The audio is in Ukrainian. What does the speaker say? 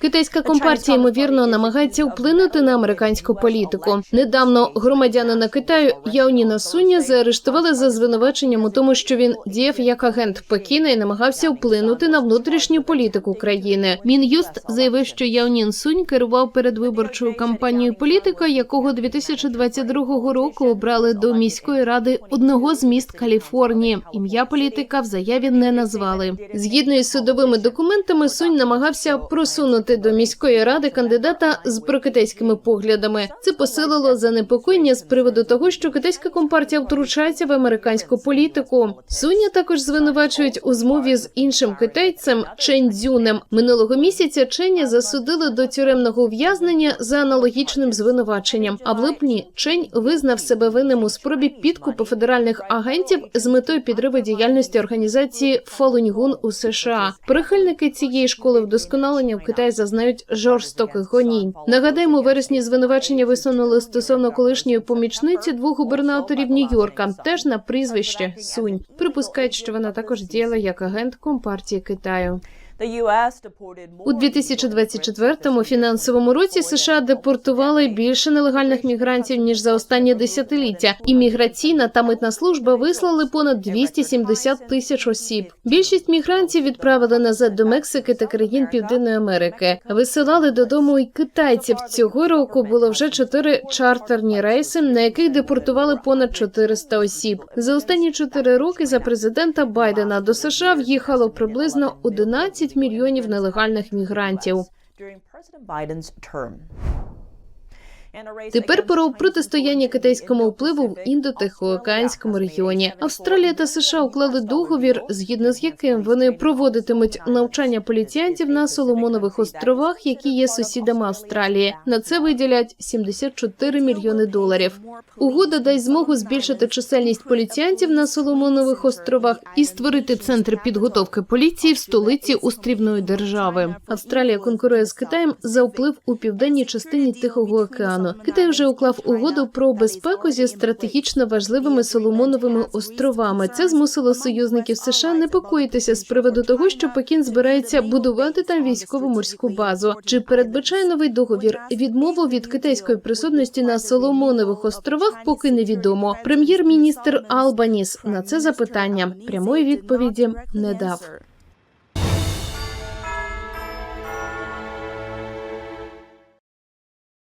Китайська компартія ймовірно намагається вплинути на американську політику. Недавно громадянина Китаю Яоніна Суня заарештували за звинуваченням у тому, що він діяв як агент Пекіна і намагався вплинути на внутрішню політику країни. Мін'юст заявив, що Яонін Сунь керував передвиборчою кампанією політика, якого 2022 року обрали до міської ради одного з міст Каліфорнії. Ім'я політика в заяві не назвали. Згідно із судовими документами, Сунь намагався просунути до міської ради кандидата з прокитайськими поглядами. Це посилило занепокоєння з приводу того, що китайська компартія втручається в американську політику. Суня також звинувачують у змові з іншим китайцем Чен Дзюнем. Минулого місяця Ченя засудили до тюремного ув'язнення за аналогічним звинуваченням. А в липні Чень визнав себе винним у спробі підкупу федеральних агентів з метою підриву діяльності організації Фалуньгун у США. Прихильники цієї школи вдосконалення в Китаї зазнають жорстоких гонінь. Нагадаємо, у вересні звинувачення висунули стосовно колишньої помічниці двох губернаторів Нью-Йорка, теж на прізвище Сунь. Припускають, що вона також діяла як агент компартії Китаю. У 2024 фінансовому році США депортували більше нелегальних мігрантів ніж за останні десятиліття. Імміграційна та митна служба вислали понад 270 тисяч осіб. Більшість мігрантів відправили назад до Мексики та країн Південної Америки. Висилали додому й китайців. Цього року було вже чотири чартерні рейси, на яких депортували понад 400 осіб. За останні чотири роки за президента Байдена до США в'їхало приблизно 11 мільйонів нелегальних мігрантів. Тепер про протистояння китайському впливу в індотихоокеанському регіоні. Австралія та США уклали договір, згідно з яким вони проводитимуть навчання поліціянтів на Соломонових островах, які є сусідами Австралії. На це виділять 74 мільйони доларів. Угода дасть змогу збільшити чисельність поліціянтів на Соломонових островах і створити центр підготовки поліції в столиці острівної держави. Австралія конкурує з Китаєм за вплив у південній частині Тихого океану. Китай вже уклав угоду про безпеку зі стратегічно важливими Соломоновими островами. Це змусило союзників США непокоїтися з приводу того, що Пекін збирається будувати там військову морську базу. Чи передбачає новий договір відмову від китайської присутності на Соломонових островах? Поки невідомо. Прем'єр-міністр Албаніс на це запитання прямої відповіді не дав.